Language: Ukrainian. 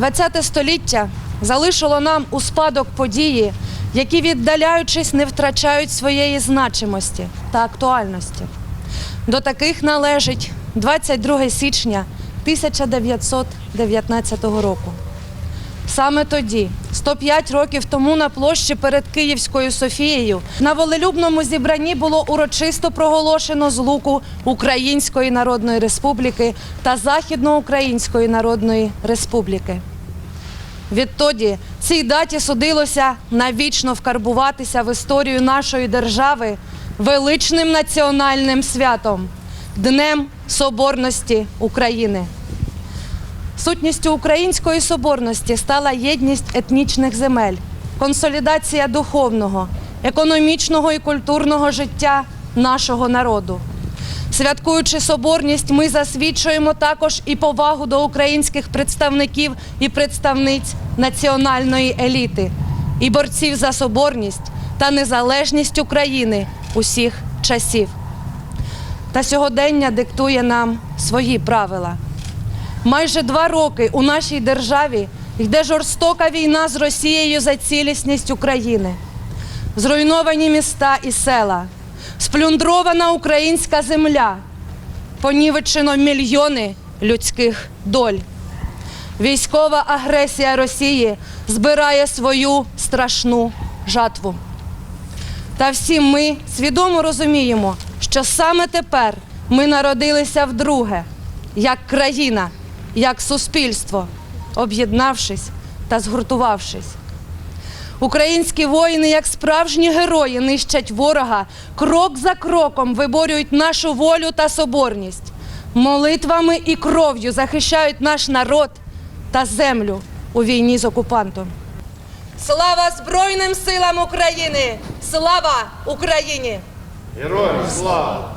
ХХ століття залишило нам у спадок події, які, віддаляючись, не втрачають своєї значимості та актуальності. До таких належить 22 січня 1919 року. Саме тоді, 105 років тому, на площі перед Київською Софією, на волелюбному зібранні було урочисто проголошено злуку Української Народної Республіки та Західноукраїнської Народної Республіки. Відтоді цій даті судилося навічно вкарбуватися в історію нашої держави величним національним святом Днем Соборності України. Сутністю української соборності стала єдність етнічних земель, консолідація духовного, економічного і культурного життя нашого народу. Святкуючи соборність, ми засвідчуємо також і повагу до українських представників і представниць національної еліти, і борців за соборність та незалежність України усіх часів. Та сьогодення диктує нам свої правила. Майже два роки у нашій державі йде жорстока війна з Росією за цілісність України. Зруйновані міста і села, сплюндрована українська земля, понівечено мільйони людських доль. Військова агресія Росії збирає свою страшну жатву. Та всі ми свідомо розуміємо, що саме тепер ми народилися вдруге, як країна, як суспільство, об'єднавшись та згуртувавшись. Українські воїни, як справжні герої, нищать ворога, крок за кроком виборюють нашу волю та соборність, молитвами і кров'ю захищають наш народ та землю у війні з окупантом. Слава Збройним силам України! Слава Україні! Героям слава!